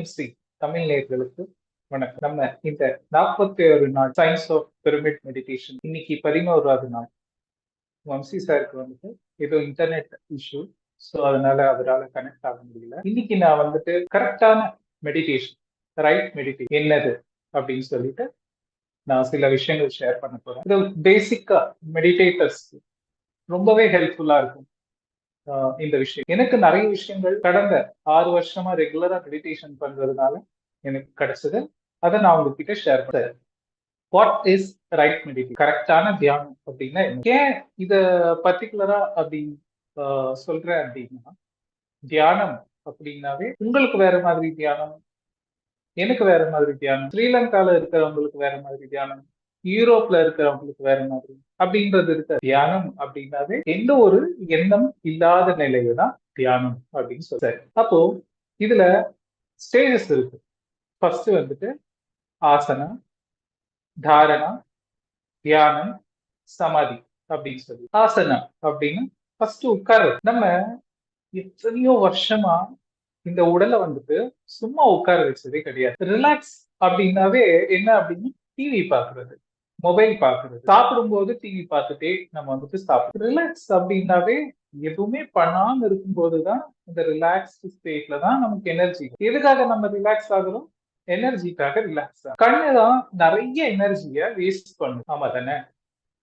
TMC Tamil நேர்களுக்கு வணக்கம். நம்ம இந்த நாற்பத்தி ஒரு நாள் சயின்ஸ் ஆஃப் பிரமிட் மெடிடேஷன் இன்னைக்கு பதினோராவது நாள். வம்சி சாருக்கு வந்துட்டு ஏதோ இன்டர்நெட் இஷ்யூ ஸோ அதனால அவரால் கனெக்ட் ஆக முடியல. இன்னைக்கு நான் வந்துட்டு கரெக்டான மெடிடேஷன் ரைட் மெடிடேஷன் என்னது அப்படின்னு சொல்லிட்டு நான் சில விஷயங்கள் ஷேர் பண்ண போறேன். இது பேசிக்கா மெடிடேட்டர்ஸ் ரொம்பவே ஹெல்ப்ஃபுல்லா இருக்கும். இந்த விஷயம். எனக்கு நிறைய விஷயங்கள் கடந்த ஆறு வருஷமா ரெகுலரா மெடிடேஷன் பண்றதுனால எனக்கு கிடைச்சது. அதை நான் உங்ககிட்ட ஷேர் பண்றேன். வாட் இஸ் ரைட் மெடிடேஷன் கரெக்டான தியானம் அப்படின்னா ஏன் இத பர்டிகுலரா அப்படி ஆஹ் சொல்றேன் அப்படின்னா தியானம் அப்படின்னாவே உங்களுக்கு வேற மாதிரி தியானம் எனக்கு வேற மாதிரி தியானம் ஸ்ரீலங்கால இருக்கிறவங்களுக்கு வேற மாதிரி தியானம் யூரோப்ல இருக்கிறவங்களுக்கு வேற மாதிரி அப்படின்றது இருக்க தியானம் அப்படின்னாவே எந்த ஒரு எண்ணம் இல்லாத நிலையை தான் தியானம் அப்படின்னு சொல்றாரு அப்போ இதுல ஸ்டேஜஸ் இருக்கு. ஃபர்ஸ்ட் வந்துட்டு ஆசனா தாரணா தியானம் சமாதி அப்படின்னு சொல்லி. ஆசனா அப்படின்னு ஃபர்ஸ்ட் உட்கார்றது. நம்ம எத்தனையோ வருஷமா இந்த உடலை வந்துட்டு சும்மா உட்கார வச்சதே கிடையாது. ரிலாக்ஸ் அப்படின்னாவே என்ன அப்படின்னு? டிவி பாக்குறது மொபைல் பாக்குறது. சாப்பிடும்போது டிவி பார்த்துட்டே நம்ம வந்துட்டு சாப்பிடுறோம் ரிலாக்ஸ் அப்படின்னாவே எதுவுமே பண்ணாம இருக்கும்போதுதான் இந்த ரிலாக்ஸ் ஸ்டேட்ல தான் நமக்கு எனர்ஜி எதுக்காக நம்ம ரிலாக்ஸ் ஆகிறோம்? எனர்ஜிக்காக ரிலாக்ஸ் ஆகும் கண்ணு தான் நிறைய எனர்ஜிய வேஸ்ட் பண்ணும் ஆமா தானே?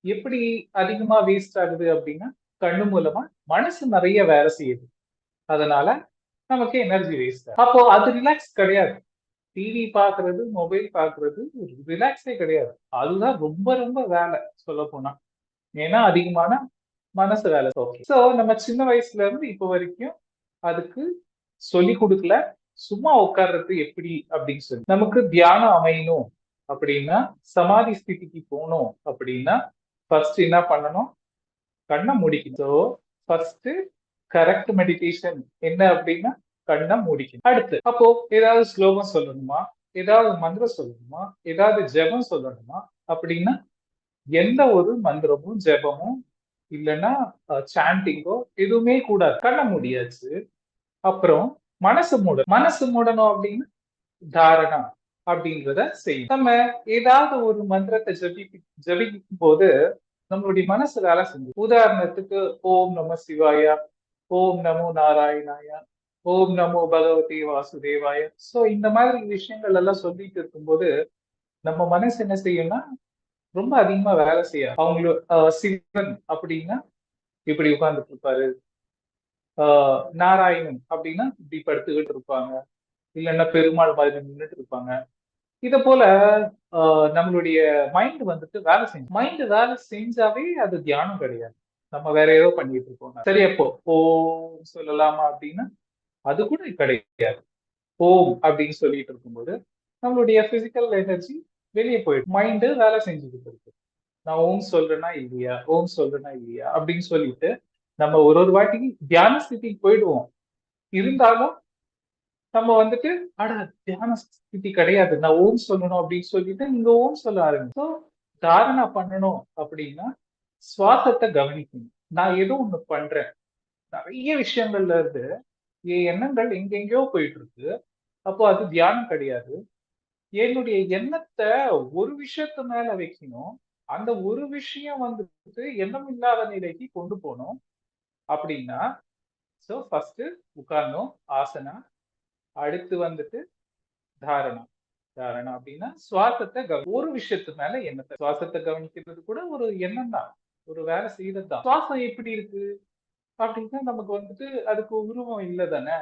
எப்படி அதிகமா வேஸ்ட் ஆகுது அப்படின்னா கண்ணு மூலமா மனசு நிறைய வேலை செய்யுது. அதனால நமக்கு எனர்ஜி வேஸ்ட் அப்போ அது ரிலாக்ஸ் கிடையாது. டிவி பாக்குறது மொபைல் பாக்குறது ரிலாக்ஸே கிடையாது. அதுதான் ரொம்ப ரொம்ப வேலை சொல்ல போனா ஏன்னா அதிகமான மனசு வேலை. ஓகே ஸோ நம்ம சின்ன வயசுல இருந்து இப்போ வரைக்கும் அதுக்கு சொல்லி கொடுக்கல. சும்மா உட்கார்றது எப்படி அப்படின்னு சொல்லி. நமக்கு தியானம் அமையணும் அப்படின்னா சமாதி ஸ்திதிக்கு போகணும் அப்படின்னா ஃபர்ஸ்ட் என்ன பண்ணணும்? கண்ணை முடிக்கணும். ஸோ ஃபர்ஸ்ட் கரெக்ட் மெடிடேஷன் என்ன அப்படின்னா கண்ணை மூடிக்கணும். அடுத்து அப்போ ஏதாவது ஸ்லோகம் சொல்லணுமா? ஏதாவது மந்திரம் சொல்லணுமா? ஏதாவது ஜெபம் சொல்லணுமா? அப்படின்னா எந்த ஒரு மந்திரமும் ஜெபமும் இல்லைன்னா சாண்டிங்கோ எதுவுமே கூடாது. கண்ண முடியாச்சு. அப்புறம் மனசு மூட மனசு மூடணும் அப்படின்னு தாரணா அப்படின்றத செய்யும் நம்ம ஏதாவது ஒரு மந்திரத்தை ஜபி ஜபிக்கும் போது நம்மளுடைய மனசு வேலை செஞ்சு உதாரணத்துக்கு ஓம் நம சிவாயா ஓம் நமோ நாராயணாயா ஓம் நமோ பகவதி வாசுதேவாய. சோ இந்த மாதிரி விஷயங்கள் எல்லாம் சொல்லிட்டு இருக்கும்போது நம்ம மனசு என்ன செய்யும்னா ரொம்ப அதிகமா வேலை செய்யும் அவங்களோட சிவன் அப்படின்னா இப்படி உட்கார்ந்துட்டு இருப்பாரு. ஆஹ் நாராயணன் அப்படின்னா இப்படி படுத்துக்கிட்டு இருப்பாங்க. இல்லைன்னா பெருமாள் மாதிரி நின்றுட்டு இருப்பாங்க. இத போல நம்மளுடைய மைண்ட் வந்துட்டு வேலை செஞ்சு மைண்ட் வேலை செஞ்சாவே அது தியானம் கிடையாது. நம்ம வேற ஏதோ பண்ணிட்டு இருக்கோம். சரி அப்போ ஓம் சொல்லலாமா அப்படின்னா அது கூட கிடையாது. ஓம் அப்படின்னு சொல்லிட்டு இருக்கும்போது நம்மளுடைய பிசிக்கல் எனர்ஜி வெளியே போயிடும். மைண்டு வேலை செஞ்சுக்கிட்டு இருக்கு. நான் ஓம் சொல்றேன்னா இல்லையா? ஓம் சொல்றேன்னா இல்லையா? அப்படின்னு சொல்லிட்டு நம்ம ஒரு ஒரு வாட்டி தியான ஸ்திதிக்கு போயிடுவோம். இருந்தாலும் நம்ம வந்துட்டு அட தியான ஸ்திதி கிடையாது. நான் ஓம் சொல்லணும் அப்படின்னு சொல்லிட்டு நீங்க ஓம் சொல்ல ஆரம்பிச்சோம் தாரணா பண்ணணும் அப்படின்னா சுவாசத்தை கவனிக்கணும். நான் ஏதோ ஒண்ணு பண்றேன். நிறைய விஷயங்கள்ல இருந்து எண்ணங்கள் எங்கெங்கயோ போயிட்டு இருக்கு அப்போ அது தியானம் கிடையாது. என்னுடைய எண்ணத்தை ஒரு விஷயத்து மேல வைக்கணும். அந்த ஒரு விஷயம் வந்துட்டு எண்ணம் இல்லாத நிலைக்கு கொண்டு போகணும். அப்படின்னா ஸோ ஃபர்ஸ்ட் உட்கார்ந்தோம் ஆசனா. அடுத்து வந்துட்டு தாரணா. தாரணா அப்படின்னா சுவாசத்தை கவனி ஒரு விஷயத்து மேல எண்ணத்தை. சுவாசத்தை கவனிக்கிறது கூட ஒரு எண்ணம் தான் ஒரு வேலை செய்யறது தான் சுவாசம் எப்படி இருக்கு? அப்படின்னா நமக்கு வந்துட்டு அதுக்கு உருவம் இல்லை தானே?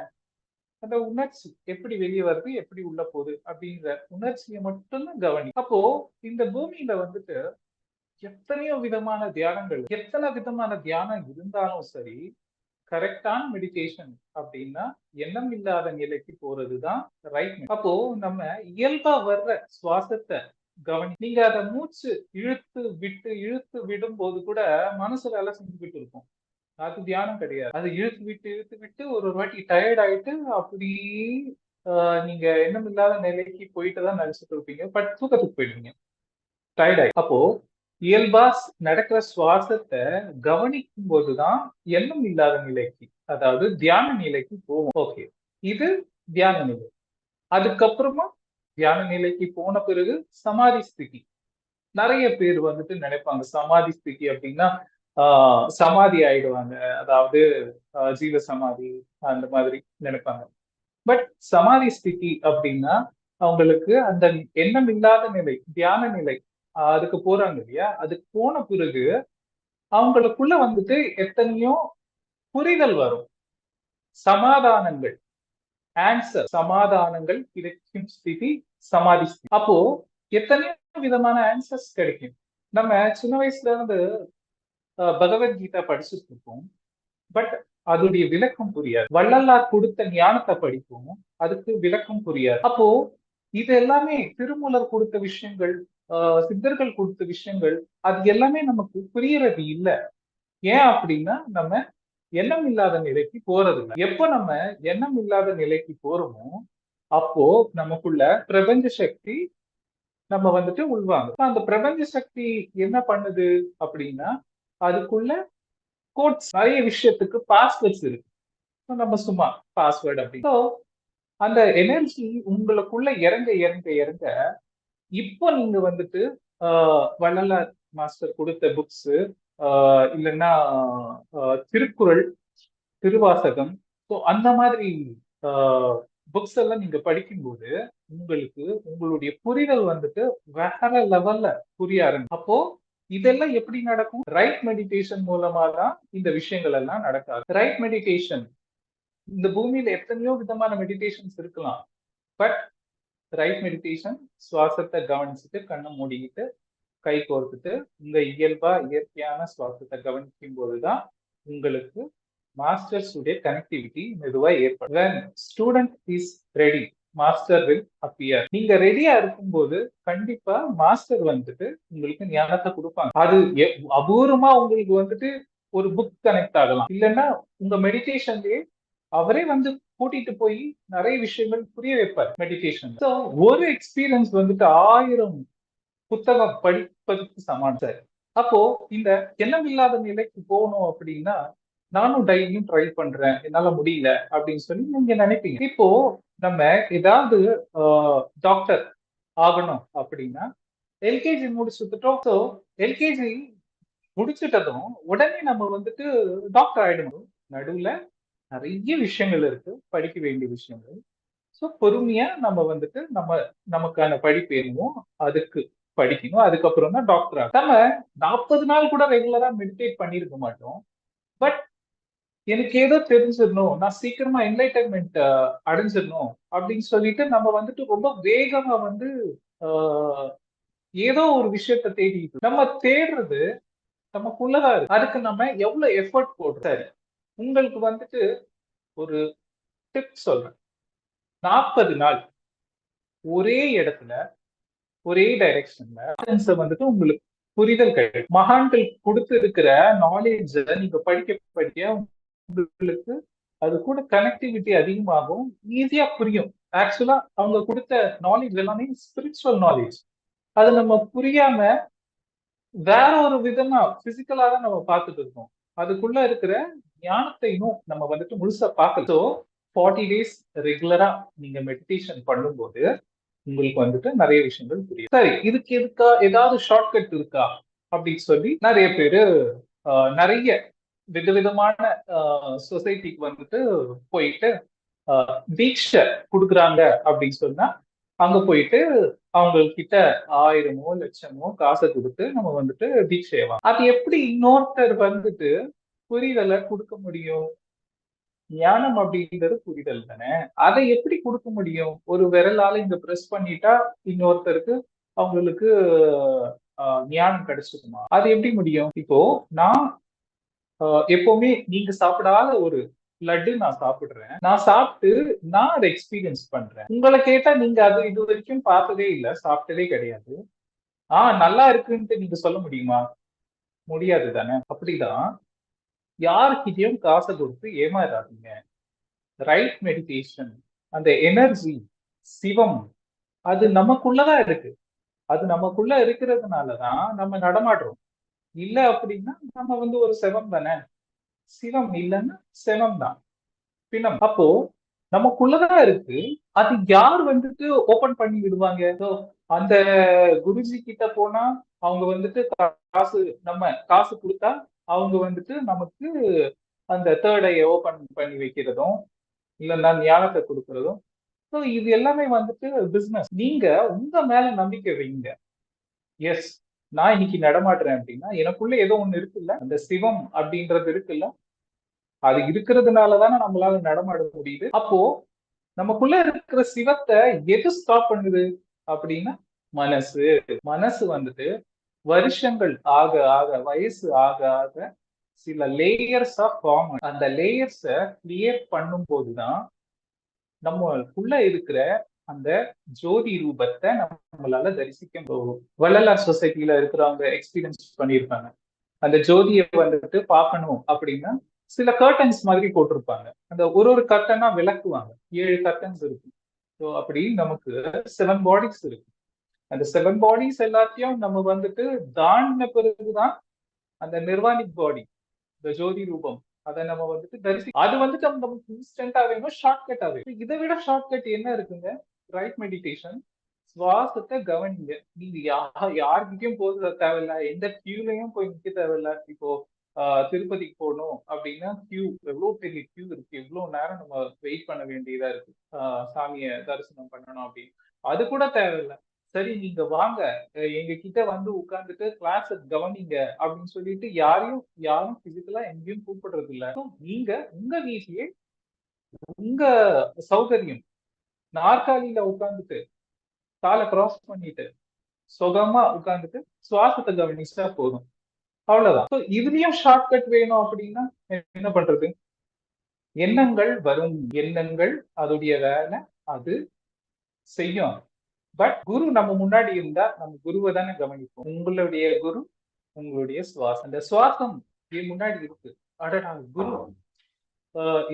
அந்த உணர்ச்சி எப்படி வெளியே வருது எப்படி உள்ள போகுது அப்படிங்கிற உணர்ச்சியை மட்டும்தான் கவனி. அப்போ இந்த பூமியில வந்துட்டு எத்தனையோ விதமான தியானங்கள் எத்தனை விதமான தியானம் இருந்தாலும் சரி கரெக்டான மெடிடேஷன் அப்படின்னா எண்ணம் இல்லாத நிலைக்கு போறதுதான் ரைட் அப்போ நம்ம இயல்பா வர்ற சுவாசத்தை கவனி. நீங்க அதை மூச்சு இழுத்து விட்டு இழுத்து விடும் போது கூட மனசு வேலை செஞ்சுக்கிட்டு இருக்கும் அது தியானம் கிடையாது. அது இழுத்து விட்டு இழுத்து விட்டு ஒரு ஒரு வாட்டி டயர்ட் ஆயிட்டு அப்படி நீங்க எண்ணம் இல்லாத நிலைக்கு போயிட்டு தான் நினைச்சிட்டு இருப்பீங்க. பட் தூக்கத்துக்கு போயிடுவீங்க. டயர்ட் ஆகி அப்போ இயல்பா நடக்கிற சுவாசத்தை கவனிக்கும் போதுதான் எண்ணம் இல்லாத நிலைக்கு அதாவது தியான நிலைக்கு போகும் ஓகே இது தியான நிலை. அதுக்கப்புறமா தியான நிலைக்கு போன பிறகு சமாதி ஸ்திதி நிறைய பேர் வந்துட்டு நினைப்பாங்க சமாதி ஸ்திதி அப்படின்னா சமாதி ஆயிடுவாங்க. அதாவது ஆஹ் ஜீவ சமாதி அந்த மாதிரி நினைப்பாங்க. பட் சமாதி ஸ்திதி அப்படின்னா அவங்களுக்கு அந்த எண்ணம் இல்லாத நிலை தியான நிலை அதுக்கு போறாங்க இல்லையா? அதுக்கு போன பிறகு அவங்களுக்குள்ள வந்துட்டு எத்தனையோ புரிதல் வரும். சமாதானங்கள். ஆன்சர் சமாதானங்கள் கிடைக்கும் ஸ்திதி சமாதி ஸ்திதி. அப்போ எத்தனையோ விதமான ஆன்சர்ஸ் கிடைக்கும். நம்ம சின்ன வயசுல இருந்து பகவத்கீதா படிச்சுட்டு இருப்போம் பட் அதோடைய விளக்கம் புரியாது. வள்ளலார் கொடுத்த ஞானத்தை படிப்போம். அதுக்கு விளக்கம் புரியாது. அப்போ இது எல்லாமே திருமூலர் கொடுத்த விஷயங்கள் ஆஹ் சித்தர்கள் கொடுத்த விஷயங்கள் அது எல்லாமே நமக்கு புரியறது இல்லை. ஏன் அப்படின்னா நம்ம எண்ணம் இல்லாத நிலைக்கு போறது இல்லை எப்போ நம்ம எண்ணம் இல்லாத நிலைக்கு போறோமோ அப்போ நமக்குள்ள பிரபஞ்ச சக்தி நம்ம வந்துட்டு உள்வாங்க அந்த பிரபஞ்ச சக்தி என்ன பண்ணுது அப்படின்னா அதுக்குள்ள கோட்ஸ் நிறைய விஷயத்துக்கு பாஸ்வேர்ட்ஸ் இருக்கு. நம்ம சும்மா பாஸ்வேர்டு அப்படின்னு அந்த எனர்ஜி உங்களுக்குள்ள இறங்க இறங்க இறங்க இப்போ நீங்க வந்துட்டு வள்ளலார் மாஸ்டர் கொடுத்த புக்ஸ் இல்லைன்னா திருக்குறள் திருவாசகம் ஸோ அந்த மாதிரி புக்ஸ் எல்லாம் நீங்க படிக்கும்போது உங்களுக்கு உங்களுடைய புரிதல் வந்துட்டு வேற லெவல்ல புரிய ஆரம்பிக்கும். அப்போ இதெல்லாம் எப்படி நடக்கும்? ரைட் மெடிடேஷன் மூலமா தான் இந்த விஷயங்கள் எல்லாம் நடக்காது. ரைட் மெடிடேஷன் இந்த பூமியில எத்தனையோ விதமான மெடிடேஷன்ஸ் இருக்கலாம். பட் ரைட் மெடிடேஷன் சுவாசத்தை கவனிச்சுட்டு கண்ணை மூடிக்கிட்டு கை கோர்த்துட்டு உங்க இயல்பா இயற்கையான சுவாசத்தை கவனிக்கும் போதுதான் உங்களுக்கு மாஸ்டர்ஸ் உடைய கனெக்டிவிட்டி மெதுவாக ஏற்படும். Student is ready master will appear நீங்க ரெடியா இருக்கும்போது கண்டிப்பா மாஸ்டர் வந்துட்டு உங்களுக்கு ஞானத்தை கொடுப்பாங்க. அது அபூர்வமா உங்களுக்கு வந்துட்டு ஒரு புக் கனெக்ட் ஆகலாம். இல்லைன்னா உங்க மெடிடேஷன்லயே அவரே வந்து கூட்டிட்டு போய் நிறைய விஷயங்கள் புரிய வைப்பார் மெடிடேஷன் ஸோ ஒரு எக்ஸ்பீரியன்ஸ் வந்துட்டு ஆயிரம் புத்தகம் படிப்பதற்கு சமான் சார். அப்போ இந்த எண்ணம் இல்லாத நிலைக்கு போகணும் அப்படின்னா நானும் டெய்லியும் ட்ரை பண்றேன். என்னால முடியல அப்படின்னு சொல்லி நீங்க நினைப்பீங்க. இப்போ நம்ம ஏதாவது டாக்டர் ஆகணும் அப்படின்னா எல்கேஜி முடிச்சுட்டோம் ஸோ எல்கேஜி முடிச்சுட்டதும் உடனே நம்ம வந்துட்டு டாக்டர் ஆயிடணும் நடுவில் நிறைய விஷயங்கள் இருக்கு. படிக்க வேண்டிய விஷயங்கள். ஸோ பொறுமையா நம்ம வந்துட்டு நம்ம நமக்கான படிப்பு என்னமோ அதுக்கு படிக்கணும். அதுக்கப்புறம் தான் டாக்டர் ஆகும் நம்ம நாற்பது நாள் கூட ரெகுலரா மெடிடேட் பண்ணிருக்க மாட்டோம். பட் எனக்கு ஏதோ தெரிஞ்சிடணும். நான் சீக்கிரமா என்லைட்டன்மெண்ட் அடைஞ்சிடணும் அப்படின்னு சொல்லிட்டு நம்ம வந்துட்டு ரொம்ப வேகமா வந்து ஏதோ ஒரு விஷயத்த தேடிட்டு நம்ம தேடுறது நமக்குள்ளதா இருக்கு. அதுக்கு நம்ம எவ்வளவு எஃபர்ட் போடுறோம்? சரி. உங்களுக்கு வந்துட்டு ஒரு டிப் சொல்றேன். நாற்பது நாள் ஒரே இடத்துல ஒரே டைரக்ஷன்ல வந்துட்டு உங்களுக்கு புரிதல் கிடைக்கும். மகான்கள் கொடுத்து இருக்கிற நாலேஜ நீங்க படிக்க படிக்க உங்களுக்கு அது கூட கனெக்டிவிட்டி அதிகமாகும் ஈஸியா புரியும். ஆக்சுவலா அவங்க கொடுத்த நாலேஜ் எல்லாமே ஸ்பிரிச்சுவல் நாலேஜ் அது நம்ம புரியாம வேற ஒரு விதமா பிசிக்கலா தான் நம்ம பார்த்துட்டு இருக்கோம். அதுக்குள்ள இருக்கிற ஞானத்தையும் நம்ம வந்துட்டு முழுசா பார்க்கல. ஸோ ஃபார்ட்டி டேஸ் ரெகுலரா நீங்க மெடிடேஷன் பண்ணும்போது உங்களுக்கு வந்துட்டு நிறைய விஷயங்கள் புரியும். சரி இதுக்கு எதுக்கா ஏதாவது ஷார்ட்கட் இருக்கா? அப்படின்னு சொல்லி நிறைய பேரு நிறைய விதவிதமான சொசைட்டிக்கு வந்துட்டு போயிட்டு தீட்சை கொடுக்குறாங்க அப்படின்னு சொன்னா அங்க போயிட்டு அவங்க கிட்ட ஆயிரமோ லட்சமோ காசை கொடுத்து நம்ம வந்துட்டு தீட்சை அது எப்படி இன்னொருத்தர் வந்துட்டு புரிதலை கொடுக்க முடியும்? ஞானம் அப்படிங்கிறது புரிதல் தானே? அதை எப்படி கொடுக்க முடியும்? ஒரு விரலால இங்க பிரஸ் பண்ணிட்டா இன்னொருத்தருக்கு அவங்களுக்கு ஞானம் கிடைச்சிருக்குமா அது எப்படி முடியும்? இப்போ நான் எப்பவுமே நீங்க சாப்பிடாத ஒரு லட்டு நான் சாப்பிடுறேன். நான் சாப்பிட்டு நான் அதை எக்ஸ்பீரியன்ஸ் பண்றேன். உங்களை கேட்டா நீங்க அது இது வரைக்கும் பார்த்ததே இல்லை சாப்பிட்டதே கிடையாது. ஆஹ் நல்லா இருக்குன்ட்டு நீங்க சொல்ல முடியுமா? முடியாது தானே? அப்படிதான். யாருக்கிட்டையும் காசை கொடுத்து ஏமாறாதீங்க. ரைட் மெடிடேஷன் அந்த எனர்ஜி சிவம் அது நமக்குள்ளதான் இருக்கு. அது நமக்குள்ள இருக்கிறதுனாலதான் நம்ம நடமாடுறோம். இல்ல அப்படின்னா நம்ம வந்து ஒரு செவம் தானே? சிவம் இல்லைன்னா செவம் தான். பின்னம் அப்போ நமக்குள்ளதான் இருக்கு. அது யார் வந்துட்டு ஓபன் பண்ணி விடுவாங்க? அந்த குருஜி கிட்ட போனா அவங்க வந்துட்டு காசு நம்ம காசு கொடுத்தா அவங்க வந்துட்டு நமக்கு அந்த தேர்ட் ஐ ஓபன் பண்ணி வைக்கிறதும் இல்லைன்னா ஞானத்தை கொடுக்கறதும். ஸோ இது எல்லாமே வந்துட்டு பிசினஸ் நீங்க உங்க மேல நம்பிக்கை வைங்க. எஸ் நான் இன்னைக்கு நடமாடுறேன் அப்படின்னா எனக்குள்ள ஏதோ ஒண்ணு இருக்குல்ல? அந்த சிவம் அப்படின்றது இருக்குல்ல? அது இருக்கிறதுனால தானே நம்மளால நடமாட முடியுது. அப்போ நமக்குள்ள இருக்கிற சிவத்தை எது ஸ்டாப் பண்ணுது அப்படின்னா மனசு. மனசு வந்துட்டு வருஷங்கள் ஆக ஆக வயசு ஆக ஆக சில லேயர்ஸ் ஆஃப் ஃபார்ம் அந்த லேயர்ஸை கிரியேட் பண்ணும் போதுதான் நம்மளுக்குள்ள இருக்கிற அந்த ஜோதி ரூபத்தை நம்மளால தரிசிக்க போகும் வள்ளலார் சொசைட்டில இருக்கிறவங்க எக்ஸ்பீரியன்ஸ் பண்ணியிருப்பாங்க. அந்த ஜோதியை வந்துட்டு பார்க்கணும் அப்படின்னா சில கர்டன்ஸ் மாதிரி போட்டிருப்பாங்க. அந்த ஒரு ஒரு கர்டனா விளக்குவாங்க. ஏழு கர்டன்ஸ் இருக்கு ஸோ அப்படி நமக்கு செவன் பாடிஸ் இருக்கு அந்த செவன் பாடிஸ் எல்லாத்தையும் நம்ம வந்துட்டு தாண்டின பிறகுதான் அந்த நிர்வாணிக் பாடி இந்த ஜோதி ரூபம் அதை நம்ம வந்துட்டு தரிசி அது வந்துட்டு நமக்கு இன்ஸ்டன்டா வேணும் ஷார்ட் கட்டா வேணும். இதை விட ஷார்ட் கட் என்ன இருக்குங்க? ரைட் மெடிடேஷன் சுவாசத்தை கவனிங்க. நீங்க யா யார்கிட்டயும் போக தேவையில்ல. எந்த கியூலையும் போய் நிக்க தேவையில்ல. இப்போ ஆஹ் திருப்பதிக்கு போகணும் அப்படின்னா கியூ எவ்வளவு பெரிய கியூ இருக்கு? எவ்வளவு நேரம் நம்ம வெயிட் பண்ண வேண்டியதா இருக்கு? ஆஹ் சாமியை தரிசனம் பண்ணணும் அப்படின்னு. அது கூட தேவையில்லை. சரி நீங்க வாங்க. எங்க கிட்ட வந்து உட்கார்ந்துட்டு கிளாஸ் கவனிங்க அப்படின்னு சொல்லிட்டு யாரையும் யாரும் பிசிக்கலா எங்கேயும் கூப்பிடுறது இல்ல நீங்க உங்க வீட்லயே உங்க சௌகரியம் நாற்காலியில உட்கார்ந்துட்டு காலை கிராஸ் பண்ணிட்டு சுகமா உட்கார்ந்துட்டு சுவாசத்தை கவனிச்சா போதும். அவ்வளவுதான். இதுலயும் ஷார்ட்கட் வேணும் அப்படின்னா என்ன பண்றது? எண்ணங்கள் வரும். எண்ணங்கள் அதோடைய வேலை அது செய்யும். பட் குரு நம்ம முன்னாடி இருந்தா நம்ம குருவை தானே கவனிப்போம். உங்களுடைய குரு உங்களுடைய சுவாசம். அந்த சுவாசம் என் முன்னாடி இருக்கு. அடடா குரு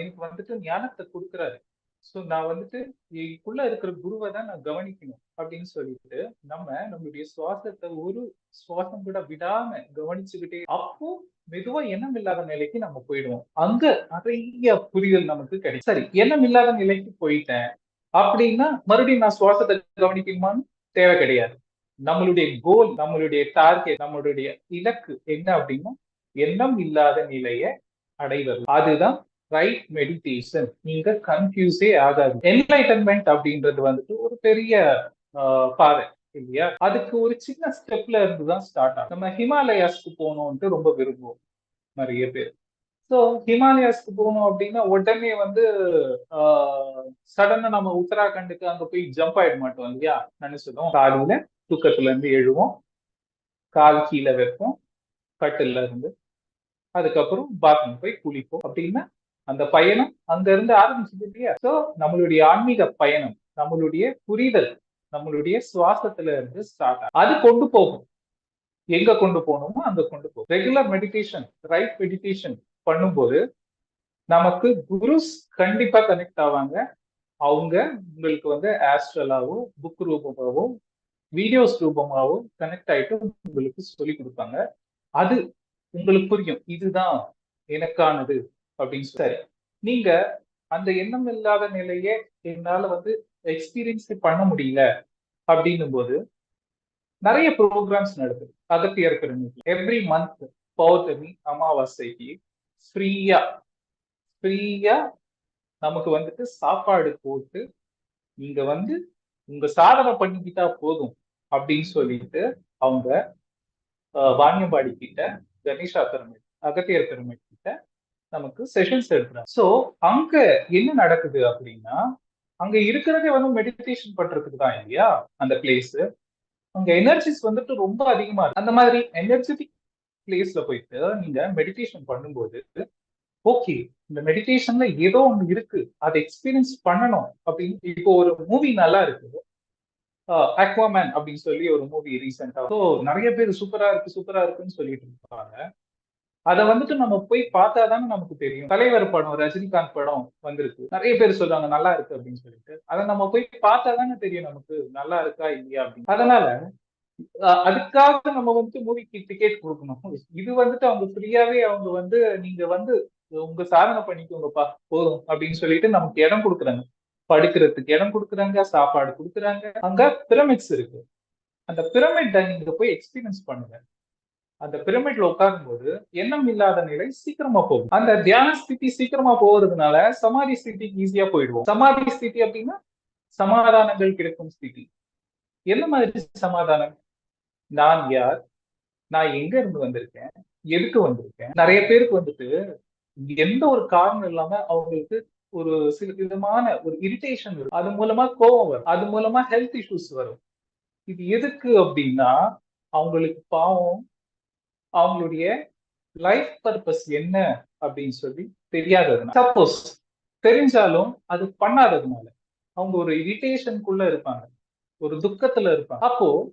எனக்கு வந்துட்டு ஞானத்தை கொடுக்குறாரு. ஸோ நான் வந்துட்டு இதுக்குள்ள இருக்கிற குருவை தான் நான் கவனிக்கணும் அப்படின்னு சொல்லிட்டு நம்ம நம்மளுடைய சுவாசத்தை ஒரு சுவாசம் கூட விடாம கவனிச்சுக்கிட்டே அப்போ மெதுவா எண்ணம் இல்லாத நிலைக்கு நம்ம போயிடுவோம். அங்க நிறைய புரிதல் நமக்கு கிடைக்கும். சரி எண்ணம் இல்லாத நிலைக்கு போயிட்டேன் அப்படின்னா மறுபடியும் நான் சுவாசத்தை கவனிக்கணுமான்னு தேவை கிடையாது. நம்மளுடைய கோல் நம்மளுடைய டார்கெட் நம்மளுடைய இலக்கு என்ன அப்படின்னா எண்ணம் இல்லாத நிலையை அடைவது. அதுதான் ரைட் மெடிடேஷன் நீங்க கன்ஃபியூஸே ஆகாது. என்லைட்டன்மெண்ட் அப்படின்றது வந்துட்டு ஒரு பெரிய பாதை இல்லையா? அதுக்கு ஒரு சின்ன ஸ்டெப்ல இருந்து தான் ஸ்டார்ட் ஆகும். நம்ம ஹிமாலயாஸ்க்கு போகணும்ட்டு ரொம்ப விரும்புவோம் நிறைய பேர். ஸோ ஹிமாலயாஸ்க்கு போகணும் அப்படின்னா உடனே வந்து சடனா நம்ம உத்தராகண்டுக்கு அங்க போய் ஜம்ப் ஆயிட மாட்டோம் இல்லையா? நினைச்சதும் காலையில தூக்கத்துல இருந்து எழுவோம். கால் கீழே வைப்போம். கட்டில இருந்து. அதுக்கப்புறம் பாத்ரூம் போய் குளிப்போம். அப்படின்னா அந்த பயணம் அங்க இருந்து ஆரம்பிச்சது இல்லையா சோ நம்மளுடைய ஆன்மீக பயணம் நம்மளுடைய புரிதல் நம்மளுடைய சுவாசத்துல இருந்து ஸ்டார்ட் ஆகும். அது கொண்டு போகும். எங்க கொண்டு போகணுமோ அங்க கொண்டு போகும். ரெகுலர் மெடிடேஷன் ரைட் மெடிடேஷன் பண்ணும்போது நமக்கு குருஸ் கண்டிப்பா கனெக்ட் ஆவாங்க. அவங்க உங்களுக்கு வந்து ஆஸ்ட்ரலாவோ புக் ரூபமாவோ வீடியோஸ் ரூபமாவோ கனெக்ட் ஆயிட்டு உங்களுக்கு சொல்லி கொடுப்பாங்க. அது உங்களுக்கு புரியும். இதுதான் எனக்கானது. அப்படின்னு சரி. நீங்க அந்த எண்ணம் இல்லாத நிலையே என்னால வந்து எக்ஸ்பீரியன்ஸ் பண்ண முடியல அப்படின்னும் போது நிறைய ப்ரோக்ராம்ஸ் நடக்குது. பெருமிக்கு. எவ்ரி மந்த் பௌர்ணமி அமாவாசைக்கு ஃப்ரீயா ஃப்ரீயா நமக்கு வந்துட்டு சாப்பாடு போட்டு நீங்க வந்து உங்க சாதனை பண்ணிக்கிட்டா போதும் அப்படின்னு சொல்லிட்டு அவங்க வாணியம்பாடி கிட்ட கணேஷா பிரமிட் அகத்தியர் பிரமிட் கிட்ட நமக்கு செஷன்ஸ் எடுக்கிறாங்க. ஸோ அங்க என்ன நடக்குது அப்படின்னா அங்க இருக்கிறதே வந்து மெடிடேஷன் பண்றதுக்கு தான் இல்லையா? அந்த பிளேஸ் அங்க எனர்ஜிஸ் வந்துட்டு ரொம்ப அதிகமா இருக்கு. அந்த மாதிரி எனர்ஜெட்டிக் பிளேஸ்ல போயிட்டு நீங்க மெடிடேஷன் பண்ணும்போது ஓகே இந்த மெடிடேஷன்ல ஏதோ ஒண்ணு இருக்கு. அதை எக்ஸ்பீரியன்ஸ் பண்ணணும் அப்படின்னு இப்போ ஒரு மூவி நல்லா இருக்கு. அக்வாமேன் அப்படின்னு சொல்லி ஒரு மூவி ரீசெண்டா ஸோ நிறைய பேர் சூப்பரா இருக்கு சூப்பரா இருக்குன்னு சொல்லிட்டு இருப்பாங்க. அதை வந்துட்டு நம்ம போய் பார்த்தா தானே நமக்கு தெரியும். தலைவர் படம் ரஜினிகாந்த் படம் வந்திருக்கு. நிறைய பேர் சொல்றாங்க நல்லா இருக்கு அப்படின்னு சொல்லிட்டு. அதை நம்ம போய் பார்த்தா தானே தெரியும் நமக்கு. நல்லா இருக்கா இல்லையா அப்படின்னு. அதனால அதுக்காக நம்ம வந்துட்டு மூவிக்கு டிக்கெட் கொடுக்கணும். இது வந்துட்டு அவங்க ஃப்ரீயாவே அவங்க வந்து நீங்க வந்து உங்க சாதனை பண்ணிக்கோங்கப்பா போதும் அப்படின்னு சொல்லிட்டு நமக்கு இடம் கொடுக்குறாங்க. படுக்கிறதுக்கு இடம் கொடுக்குறாங்க சாப்பாடு கொடுக்குறாங்க. அங்க பிரமிட்ஸ் இருக்கு. அந்த பிரமிட் நீங்க போய் எக்ஸ்பீரியன்ஸ் பண்ணுங்க. அந்த பிரமிட்ல உட்காரும் போது எண்ணம் இல்லாத நிலை சீக்கிரமா போகும். அந்த தியான ஸ்திதி சீக்கிரமா போறதுனால சமாதி ஸ்திதிக்கு ஈஸியா போயிடுவோம். சமாதி ஸ்திதி அப்படின்னா சமாதானங்கள் கிடைக்கும் ஸ்திதி. என்ன மாதிரி சமாதானம்? நான் யார்? நான் எங்க இருந்து வந்திருக்கேன்? எதுக்கு வந்திருக்கேன்? நிறைய பேருக்கு வந்துட்டு எந்த ஒரு காரணம் இல்லாம அவங்களுக்கு ஒரு சில விதமான ஒரு இரிட்டேஷன் வரும். அது மூலமா கோபம் வரும். அது மூலமா ஹெல்த் இஷ்யூஸ் வரும். இது எதுக்கு அப்படின்னா அவங்களுக்கு பாவம் அவங்களுடைய லைஃப் பர்பஸ் என்ன அப்படின்னு சொல்லி தெரியாததுனால. சப்போஸ் தெரிஞ்சாலும் அது பண்ணாததுனால அவங்க ஒரு இரிட்டேஷனுக்குள்ள இருப்பாங்க. ஒரு துக்கத்துல இருப்பாங்க. அப்போ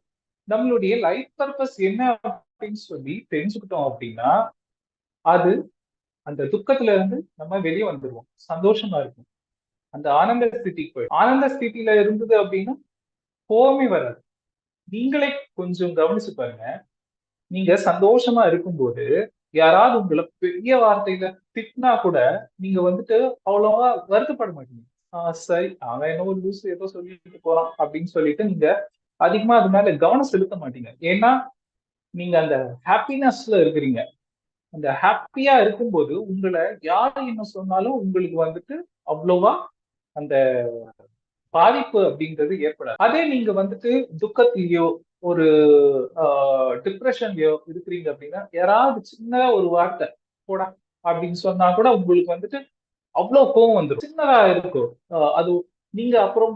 நம்மளுடைய லைஃப் பர்பஸ் என்ன அப்படின்னு சொல்லி தெரிஞ்சுக்கிட்டோம் அப்படின்னா அது அந்த துக்கத்துல இருந்து நம்ம வெளியே வந்துடுவோம் சந்தோஷமா இருக்கும். அந்த ஆனந்த ஸ்திதிக்கு போய் ஆனந்த ஸ்திதியில இருந்தது அப்படின்னா கோவமே வராது. நீங்களே கொஞ்சம் கவனிச்சு பாருங்க. நீங்க சந்தோஷமா இருக்கும்போது யாராவது உங்களை பெரிய வார்த்தையில திட்டினா கூட நீங்க வந்துட்டு அவ்வளவா வருத்தப்பட மாட்டீங்க. ஆஹ் சரி அவன் என்ன ஒரு லூஸ் ஏதோ சொல்லிட்டு போறான் அப்படின்னு சொல்லிட்டு நீங்க அதிகமா அது மேல கவனம் செலுத்த மாட்டீங்க. ஏன்னா நீங்க அந்த ஹாப்பினஸ்ல இருக்கிறீங்க. அந்த ஹாப்பியா இருக்கும்போது உங்களை யார் என்ன சொன்னாலும் உங்களுக்கு வந்துட்டு அவ்வளவா அந்த பாதிப்பு அப்படிங்கிறது ஏற்படாது. அதே நீங்க வந்துட்டு துக்கத்திலேயோ ஒரு டிப்ரெஷன்லயோ இருக்கிறீங்க அப்படின்னா யாராவது சின்ன ஒரு வார்த்தை போடா அப்படின்னு சொன்னா கூட உங்களுக்கு வந்துட்டு அவ்வளவு கோவம் வந்துடும் சின்னதா இருக்கும் அது நீங்க அப்புறம்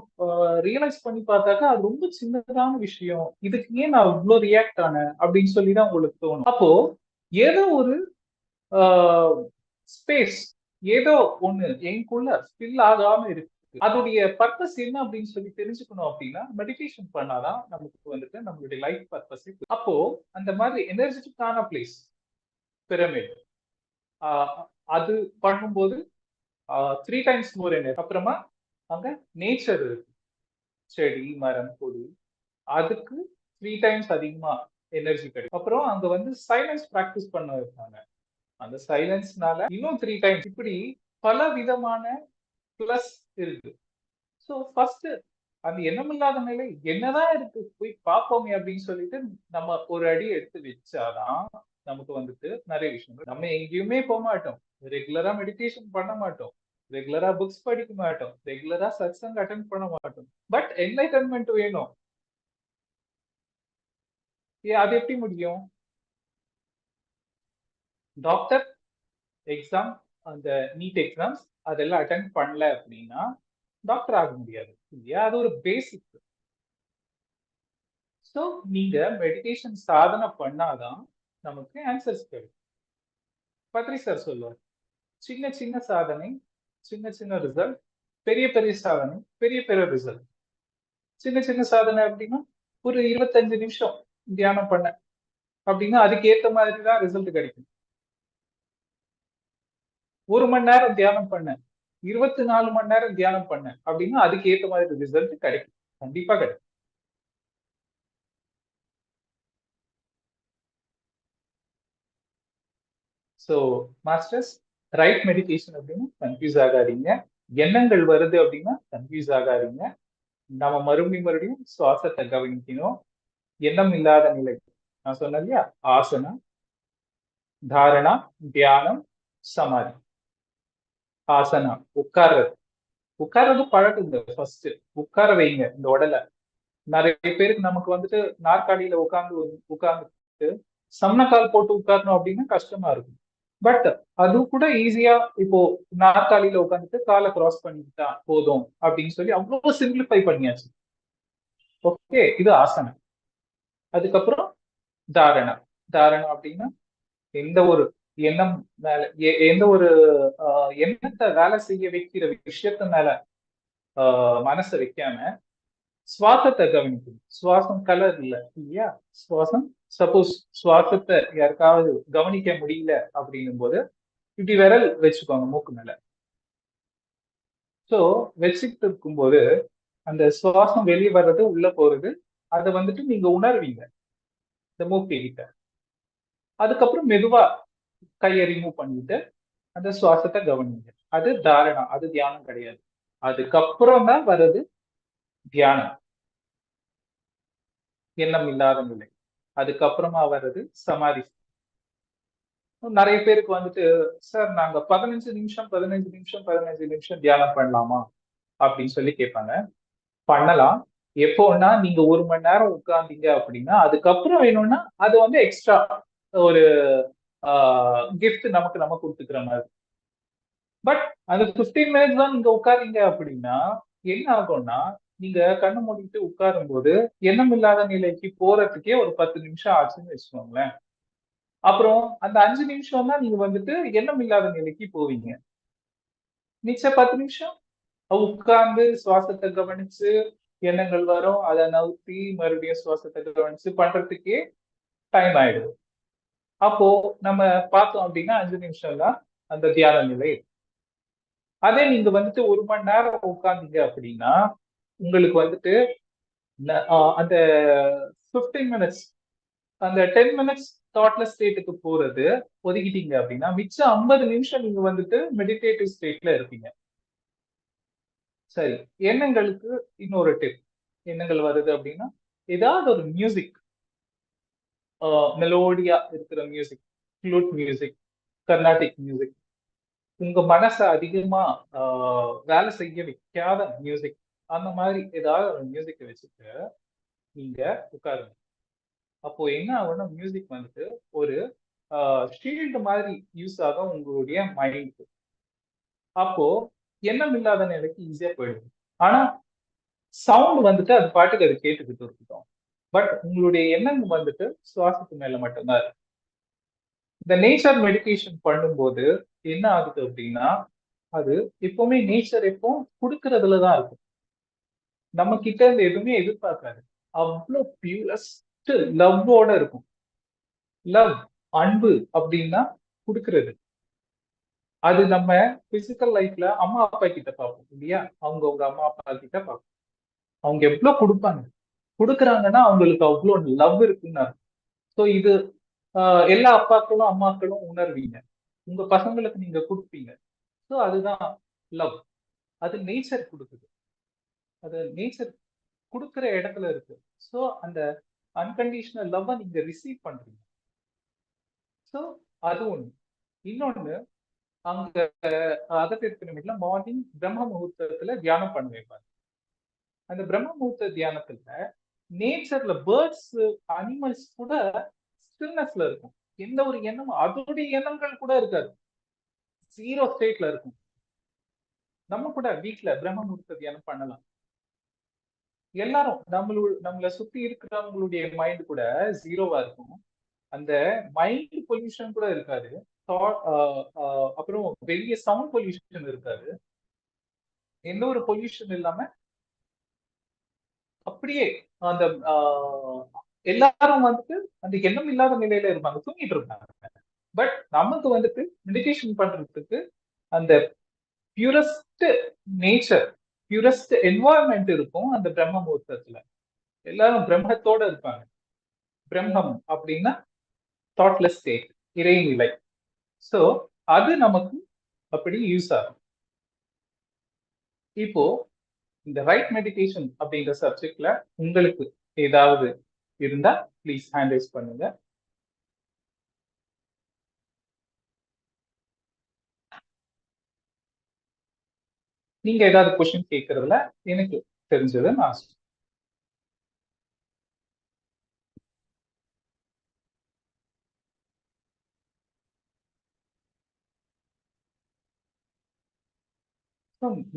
ரியலைஸ் பண்ணி பார்த்தாக்கா அது ரொம்ப சின்னதான விஷயம். இதுக்கு ஏன் நான் இவ்வளவு ரியாக்ட் ஆனேன் அப்படின்னு சொல்லி தான் உங்களுக்கு தோணும். அப்போ ஏதோ ஒரு ஸ்பேஸ் ஏதோ ஒண்ணு எனக்குள்ள ஸ்பில் ஆகாம இருக்கு. அதோடைய பர்பஸ் என்ன அப்படின்னு சொல்லி தெரிஞ்சுக்கணும் அப்படின்னா மெடிடேஷன் பண்ணாதான் நமக்கு வந்துட்டு நம்மளுடைய லைஃப் பர்பஸ் அப்போ அந்த மாதிரி எனர்ஜெட்டிக்கான பிளேஸ் பிரமிட் அது பண்ணும்போது த்ரீ டைம்ஸ் மோர் எனர்ஜி அப்புறமா அங்க நேச்சர் இருக்கு. செடி மரம் கொடி அதுக்கு த்ரீ டைம்ஸ் அதிகமா எனர்ஜி கிடைக்கும். அப்புறம் அங்க வந்து சைலன்ஸ் ப்ராக்டிஸ் பண்ண வைப்பாங்க அந்த சைலன்ஸ்னால இன்னும் த்ரீ டைம்ஸ் இப்படி பல விதமான பிளஸ் இருக்கு. ஸோ ஃபர்ஸ்ட் அந்த எண்ணமில்லாத நிலை. என்னதான் இருக்கு? போய் பார்ப்போமே அப்படின்னு சொல்லிட்டு நம்ம ஒரு அடி எடுத்து வச்சாதான் நமக்கு வந்துட்டு நிறைய விஷயங்கள். நம்ம எங்கேயுமே போக மாட்டோம். ரெகுலரா மெடிடேஷன் பண்ண மாட்டோம். ரெகுலரா புக்ஸ் படிக்க மாட்டோம். ரெகுலரா சத்சங் அட்டன் பண்ண மாட்டோம். பட் என்லைட்டன்மெண்ட் வேணும். ஏ அது எப்படி முடியும்? டாக்டர் எக்ஸாம் அந்த நீட் எக்ஸாம்ஸ் அதெல்லாம் அட்டன் பண்ணல அப்படின்னா டாக்டர் ஆக முடியாது இல்லையா? அது ஒரு பேசிக் ஸோ நீங்க மெடிடேஷன் சாதனை பண்ணாதான் நமக்கு ஆன்சர்ஸ் கிடைக்கும். பத்ரி சார் சொல்லுவார் சின்ன சின்ன சாதனை சின்ன சின்ன ரிசல்ட் பெரிய பெரிய சாதனை பெரிய பெரிய ரிசல்ட் சின்ன சின்ன சாதனை அப்படின்னா ஒரு இருபத்தஞ்சு நிமிஷம் தியானம் பண்ண அப்படின்னா அதுக்கு ஏத்த மாதிரி தான் ரிசல்ட் கிடைக்கும். ஒரு மணி நேரம் தியானம் பண்ண. இருபத்தி நாலு மணி நேரம் தியானம் பண்ண. அப்படின்னா அதுக்கு ஏத்த மாதிரி ரிசல்ட் கிடைக்கும். கண்டிப்பா கிடைக்கும். ஸோ மாஸ்டர்ஸ் ரைட் மெடிடேஷன் அப்படின்னா கன்ஃபியூஸ் ஆகாதீங்க. எண்ணங்கள் வருது அப்படின்னா கன்ஃபியூஸ் ஆகாதீங்க. நம்ம மறுபடியும் மறுபடியும் சுவாசத்தை கவனிக்கணும். எண்ணம் இல்லாத நிலை. நான் சொன்னேன் இல்லையா? ஆசனம் தாரணா தியானம் சமாதி. ஆசனம் உட்கார்றது. உட்கார்றது பழகுங்க ஃபர்ஸ்ட் உட்கார வைங்க இந்த உடலை. நிறைய பேருக்கு நமக்கு வந்துட்டு நாற்காலியில உட்கார்ந்து உட்கார்ந்துட்டு சமணக்கால் போட்டு உட்காரணும் அப்படின்னா கஷ்டமா இருக்கும். பட் அது கூட ஈஸியா இப்போ நாற்காலியில உட்காந்துட்டு காலை கிராஸ் பண்ணிக்கிட்டா போதும் அப்படின்னு சொல்லி அவ்வளவு சிம்பிளிஃபை பண்ணியாச்சு. ஓகே இது ஆசனம் அதுக்கப்புறம் தாரணம். தாரணம் அப்படின்னா எந்த ஒரு எண்ணம் மேல எந்த ஒரு எண்ணத்தை வேலை செய்ய வைக்கிற விஷயத்த மேல மனசை வைக்காம சுவாசத்தை கவனிக்கணும். சுவாசம் கலர் இல்ல இல்லையா? சுவாசம் சப்போஸ் சுவாசத்தை யாருக்காவது கவனிக்க முடியல அப்படின்னும் போது இப்படி விரல் வச்சுக்கோங்க மூக்கு மேல. சோ வச்சுக்கிட்டு இருக்கும்போது அந்த சுவாசம் வெளியே வர்றது உள்ள போறது அதை வந்துட்டு நீங்க உணர்வீங்க. இந்த மூக்கு கிட்ட. அதுக்கப்புறம் மெதுவா கையை ரிமூவ் பண்ணிட்டு அந்த சுவாசத்தை கவனிங்க. அது தாரணா அது தியானம் கிடையாது. அதுக்கப்புறம் தான் வருது தியானம். எண்ணம் இல்லாத நிலை. அதுக்கப்புறமா வர்றது சமாதி. நிறைய பேருக்கு வந்துட்டு சார் நாங்க பதினஞ்சு நிமிஷம் பதினஞ்சு நிமிஷம் பதினஞ்சு நிமிஷம் தியானம் பண்ணலாமா? அப்படின்னு சொல்லி கேட்பாங்க. பண்ணலாம். எப்போன்னா நீங்க ஒரு மணி நேரம் உட்கார்ந்தீங்க அப்படின்னா அதுக்கப்புறம் வேணும்னா அது வந்து எக்ஸ்ட்ரா ஒரு கிஃப்ட் நமக்கு நம்ம கொடுத்துக்கிற மாதிரி. பட் அந்த பிப்டீன் மினிட்ஸ் தான் நீங்க உட்காரீங்க அப்படின்னா என்ன ஆகும்னா நீங்க கண்ணு மூடிட்டு உட்காரும் போது எண்ணம் இல்லாத நிலைக்கு போறதுக்கே ஒரு பத்து நிமிஷம் ஆச்சுன்னு வச்சுக்கோங்களேன். அப்புறம் அந்த அஞ்சு நிமிஷம் தான் நீங்க வந்துட்டு எண்ணம் இல்லாத நிலைக்கு போவீங்க. மிச்ச பத்து நிமிஷம்? உட்கார்ந்து சுவாசத்தை கவனிச்சு எண்ணங்கள் வரும் அதை நவுத்தி மறுபடியும் சுவாசத்தை கவனிச்சு பண்றதுக்கே டைம் ஆயிடும் அப்போ நம்ம பார்த்தோம் அப்படின்னா அஞ்சு நிமிஷம் தான் அந்த தியான நிலை. அதே நீங்க வந்துட்டு ஒரு மணி நேரம் உட்காந்தீங்க அப்படின்னா உங்களுக்கு வந்துட்டு அந்த பிப்டீன் மினிட்ஸ் அந்த டென் மினிட்ஸ் தாட்லெஸ் ஸ்டேட்டுக்கு போறது ஒதுக்கிட்டீங்க அப்படின்னா மிச்சம் ஐம்பது நிமிஷம் நீங்க வந்துட்டு மெடிடேட்டிவ் ஸ்டேட்ல இருப்பீங்க. சரி எண்ணங்களுக்கு இன்னொரு டிப் எண்ணங்கள் வருது அப்படின்னா ஏதாவது ஒரு மியூசிக் மெலோடியா இருக்கிற music flute music Carnatic music உங்க மனசை அதிகமா வேலை செய்ய வைக்காத மியூசிக் அந்த மாதிரி ஏதாவது ஒரு மியூசிக்கை வச்சுட்டு நீங்க உட்காருங்க அப்போ என்ன ஆகும்னா மியூசிக் வந்துட்டு ஒரு ஷீல்டு மாதிரி யூஸ் ஆகும் உங்களுடைய மைண்ட் அப்போ எண்ணம் இல்லாத நிலைக்கு ஈஸியா போயிடுது ஆனா சவுண்ட் வந்துட்டு அது பாட்டுக்கு அது கேட்டுக்கிட்டு இருக்கட்டும் பட் உங்களுடைய எண்ணம் வந்துட்டு சுவாசத்து மேல மட்டும்தான் இருக்கு. இந்த நேச்சர் மெடிடேஷன் பண்ணும்போது என்ன ஆகுது அப்படின்னா அது எப்பவுமே நேச்சர் எப்போ கொடுக்கறதுல தான் இருக்கும். நம்ம கிட்ட இருந்து எதுவுமே எதிர்பார்க்காது. அவ்வளோ பியூரஸ்ட் லவ்வோட இருக்கும். லவ் அன்பு அப்படின்னா கொடுக்கறது. அது நம்ம பிசிக்கல் லைஃப்ல அம்மா அப்பா கிட்ட பார்ப்போம் இல்லையா? அவங்க உங்க அம்மா அப்பா கிட்ட பார்ப்போம். அவங்க எவ்வளவு கொடுப்பாங்க? கொடுக்குறாங்கன்னா அவங்களுக்கு அவ்வளோ லவ் இருக்குன்னு ஸோ இது எல்லா அப்பாக்களும் அம்மாக்களும் உணர்வீங்க. உங்க பசங்களுக்கு நீங்க கொடுப்பீங்க. ஸோ அதுதான் லவ் அது நேச்சர் கொடுக்குது. அது நேச்சர் கொடுக்குற இடத்துல இருக்கு. ஸோ அந்த அன்கண்டிஷனல் லவ்வை நீங்க ரிசீவ் பண்றீங்க. ஸோ அது ஒண்ணு. இன்னொன்னு அங்க அகத்திற்கு மார்னிங் பிரம்ம முகூர்த்தத்துல தியானம் பண்ண வைப்பாங்க அந்த பிரம்ம முகூர்த்த தியானத்துல நேச்சர்ல பேர்ட்ஸ் அனிமல்ஸ் கூட ஸ்டில்னஸ்ல இருக்கும். எந்த ஒரு எண்ணம் அதோடைய எண்ணங்கள் கூட இருக்காது. ஜீரோ ஸ்டேட்ல இருக்கும். நம்ம கூட வீட்டுல பிரம்ம முகூர்த்த தியானம் பண்ணலாம். எல்லாரும் நம்மளோட நம்மள சுத்தி இருக்கிறவங்களுடைய மைண்ட் கூட ஜீரோவா இருக்கும். அந்த மைண்ட் பொல்யூஷன் கூட இருக்காது. அப்புறம் வெளிய சவுண்ட் பொல்யூஷன் இருக்காது. எந்த ஒரு பொல்யூஷன் இல்லாம அப்படியே அந்த எல்லாரும் வந்துட்டு அந்த எண்ணம் இல்லாத நிலையில இருப்பாங்க தூங்கிட்டு இருப்பாங்க. பட் நமக்கு வந்துட்டு மெடிடேஷன் பண்றதுக்கு அந்த பியூரஸ்ட் நேச்சர் பியூரஸ்ட் என்வாயன்மெண்ட் இருக்கும் அந்த பிரம்ம முகூர்த்தத்துல. எல்லாரும் பிரம்மத்தோட இருப்பாங்க. பிரம்மம் அப்படின்னா தாட்லெஸ் ஸ்டேட் இறைநிலை. ஸோ அது நமக்கு அப்படி யூஸ் ஆகும். இப்போ இந்த ரைட் மெடிடேஷன் அப்படிங்கிற சப்ஜெக்ட்ல உங்களுக்கு ஏதாவது இருந்தா ப்ளீஸ் ஹேண்ட் ரைஸ் பண்ணுங்க. நீங்க ஏதாவது கொஸ்டின் கேட்கறதுல எனக்கு தெரிஞ்சதை நான்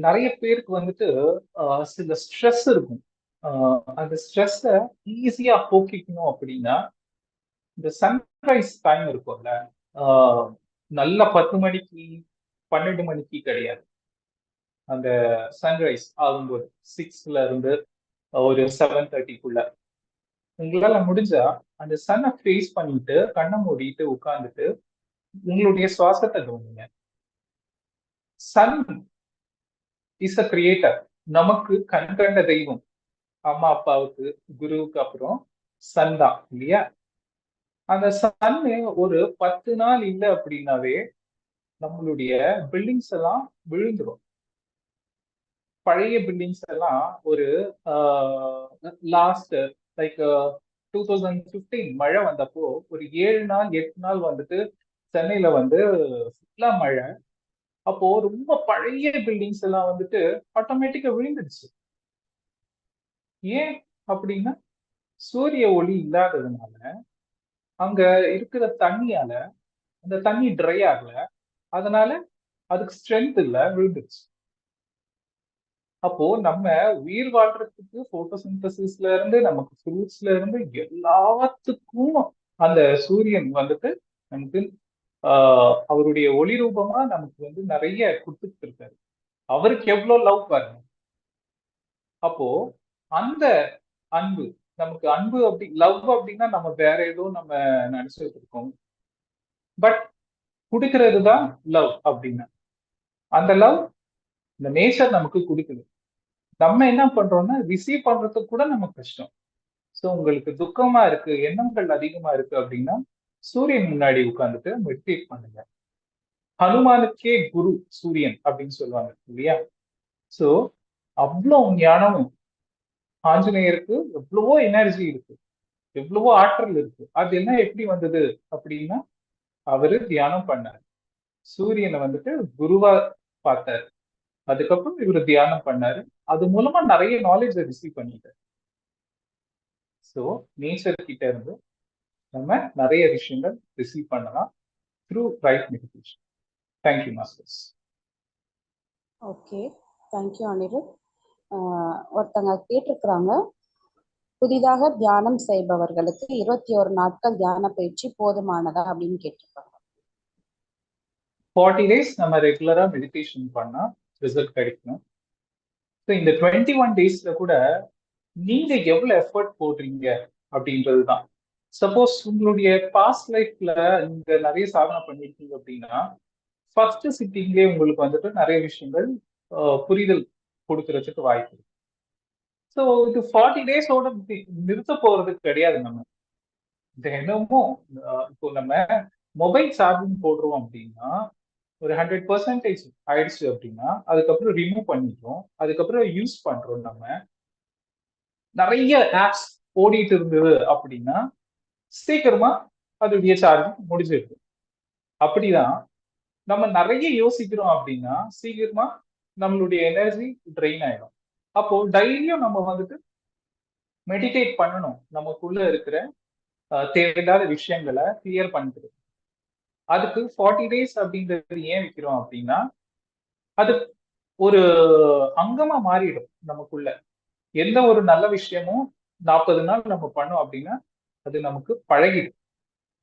நிறைய பேருக்கு வந்துட்டு சில ஸ்ட்ரெஸ் இருக்கும். அந்த ஸ்ட்ரெஸ்ஸ ஈஸியா போக்கிக்கணும் அப்படின்னா இந்த சன்ரைஸ் டைம் இருக்கும்ல நல்ல பத்து மணிக்கு பன்னெண்டு மணிக்கு கிடையாது. அந்த சன்ரைஸ் ஆகும்போது சிக்ஸ்ல இருந்து ஒரு செவன் தேர்ட்டிக்குள்ள உங்களால முடிஞ்சா அந்த சன்னை ஃபேஸ் பண்ணிட்டு கண்ணை மூடிட்டு உட்காந்துட்டு உங்களுடைய சுவாசத்தை கவனிங்க. சன் இஸ் அ கிரியேட்டர் நமக்கு கண் கண்ட தெய்வம். அம்மா அப்பாவுக்கு குருவுக்கு அப்புறம் சன் தான் இல்லையா? அந்த சன்னு ஒரு பத்து நாள் இல்லை அப்படின்னாவே நம்மளுடைய பில்டிங்ஸ் எல்லாம் விழுந்துரும். பழைய பில்டிங்ஸ் எல்லாம் ஒரு last like two thousand fifteen மழை வந்தப்போ ஒரு ஏழு நாள் எட்டு நாள் வந்துட்டு சென்னையில வந்து ஃபுல்லா மழை. அப்போ ரொம்ப பழைய பில்டிங்ஸ் எல்லாம் வந்துட்டு ஆட்டோமேட்டிக்கா விழுந்துடுச்சு. ஏன் அப்படின்னா சூரிய ஒளி இல்லாததுனால அங்க இருக்கிற தண்ணியால அந்த தண்ணி ட்ரை ஆகல அதனால அதுக்கு ஸ்ட்ரென்த் இல்ல விழுந்துருச்சு அப்போ நம்ம உயிர் வாழ்றதுக்கு போட்டோசிந்தசிஸ்ல இருந்து நமக்கு ஃப்ரூட்ஸ்ல இருந்து எல்லாத்துக்கும் அந்த சூரியன் வந்துட்டு நமக்கு அவருடைய ஒளி ரூபமா நமக்கு வந்து நிறைய கொடுத்துட்டு இருக்காரு அவருக்கு எவ்வளவு லவ் பாருங்க. அப்போ அந்த அன்பு நமக்கு அன்பு அப்படி லவ் அப்படின்னா நம்ம வேற ஏதோ நம்ம நினைச்சிட்டு இருக்கோம் பட் கொடுக்கறது தான் லவ் அப்படின்னா. அந்த லவ் இந்த நேச்சர் நமக்கு கொடுக்குது. நம்ம என்ன பண்றோம்னா ரிசீவ் பண்றதுக்கு கூட நமக்கு கஷ்டம். ஸோ உங்களுக்கு துக்கமா இருக்கு எண்ணங்கள் அதிகமா இருக்கு அப்படின்னா சூரியன் முன்னாடி உட்கார்ந்துட்டு மெடிடேட் பண்ணுங்க. ஹனுமானுக்கே குரு சூரியன் அப்படின்னு சொல்லுவாங்க இல்லையா? சோ அவ்வளோ ஞானமும் ஆஞ்சநேயருக்கு எவ்வளவோ எனர்ஜி இருக்கு எவ்வளவோ ஆற்றல் இருக்கு. அது என்ன எப்படி வந்தது அப்படின்னா அவரு தியானம் பண்ணார். சூரியனை வந்துட்டு குருவா பார்த்தாரு. அதுக்கப்புறம் இவர் தியானம் பண்ணாரு. அது மூலமா நிறைய நாலேஜ் ரிசீவ் பண்ணிட்டாரு. ஸோ நேச்சர் கிட்ட இருந்து நம்ம நிறைய விஷயங்கள் ரிசீவ் பண்ணலாம் through right meditation thank you masters okay thank you Anirudh ஒருத்தங்க கேட்டிருக்கிறாங்க புதிதாக தியானம் செய்பவர்களுக்கு இருபத்தி ஒரு நாட்கள் தியான பயிற்சி போதுமானதா? அப்படின்னு கேட்டிருக்காங்க. ஃபார்ட்டி டேஸ் நம்ம ரெகுலரா மெடிடேஷன் பண்ணா ரிசல்ட் கிடைக்கும். ஸோ இந்த டுவெண்ட்டி ஒன் டேஸ்ல கூட நீங்க எவ்வளவு எஃபர்ட் போடுறீங்க அப்படின்றது தான் சப்போஸ் உங்களுடைய பாஸ்ட் லைஃப்ல நீங்க நிறைய சாதனை பண்ணிருக்கீங்க அப்படின்னா ஃபர்ஸ்ட் சிட்டிங்லேயே உங்களுக்கு வந்துட்டு நிறைய விஷயங்கள் புரிதல் கொடுக்கறதுக்கு வாய்ப்பு இருக்கு. ஸோ இது ஃபார்ட்டி டேஸோட நிறுத்த போறது கிடையாது நம்ம. தினமும் இப்போ நம்ம மொபைல் சார்ஜிங் போடுறோம் அப்படின்னா ஒரு ஹண்ட்ரட் பர்சன்டேஜ் ஆயிடுச்சு அப்படின்னா அதுக்கப்புறம் ரிமூவ் பண்ணிட்டோம். அதுக்கப்புறம் யூஸ் பண்றோம் நம்ம. நிறைய ஆப்ஸ் ஓடிட்டு இருந்தது அப்படின்னா சீக்கிரமா அதோடைய சார்ஜ் முடிஞ்சிருக்கு அப்படிதான் நம்ம நிறைய யோசிக்கிறோம் அப்படின்னா சீக்கிரமா நம்மளுடைய எனர்ஜி ட்ரெயின் ஆயிடும். அப்போ டெய்லியும் நம்ம வந்துட்டு மெடிடேட் பண்ணணும். நமக்குள்ள இருக்கிற அஹ், தேவையில்லாத விஷயங்களை கிளியர் பண்ணிக்கிறது அதுக்கு ஃபார்ட்டி டேஸ் அப்படின்றது ஏன் வைக்கிறோம் அப்படின்னா அது ஒரு அங்கமா மாறிடும் நமக்குள்ள. எந்த ஒரு நல்ல விஷயமும் நாற்பது நாள் நம்ம பண்ணோம் அப்படின்னா அது நமக்கு பழகிடும்.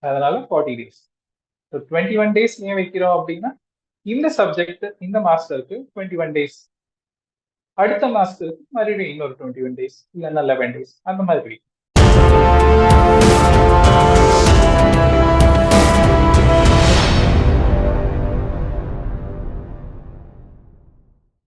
அதனால forty days twenty one days ஏன் வைக்கிறோம் அப்படின்னா இந்த சப்ஜெக்ட் இந்த மாஸ்டருக்கு டுவெண்ட்டி ஒன் டேஸ் அடுத்த மாஸ்டருக்கு மறுபடியும் இன்னொரு டுவெண்ட்டி ஒன் டேஸ் இல்லைன்னா லெவன் டேஸ் அந்த மாதிரி.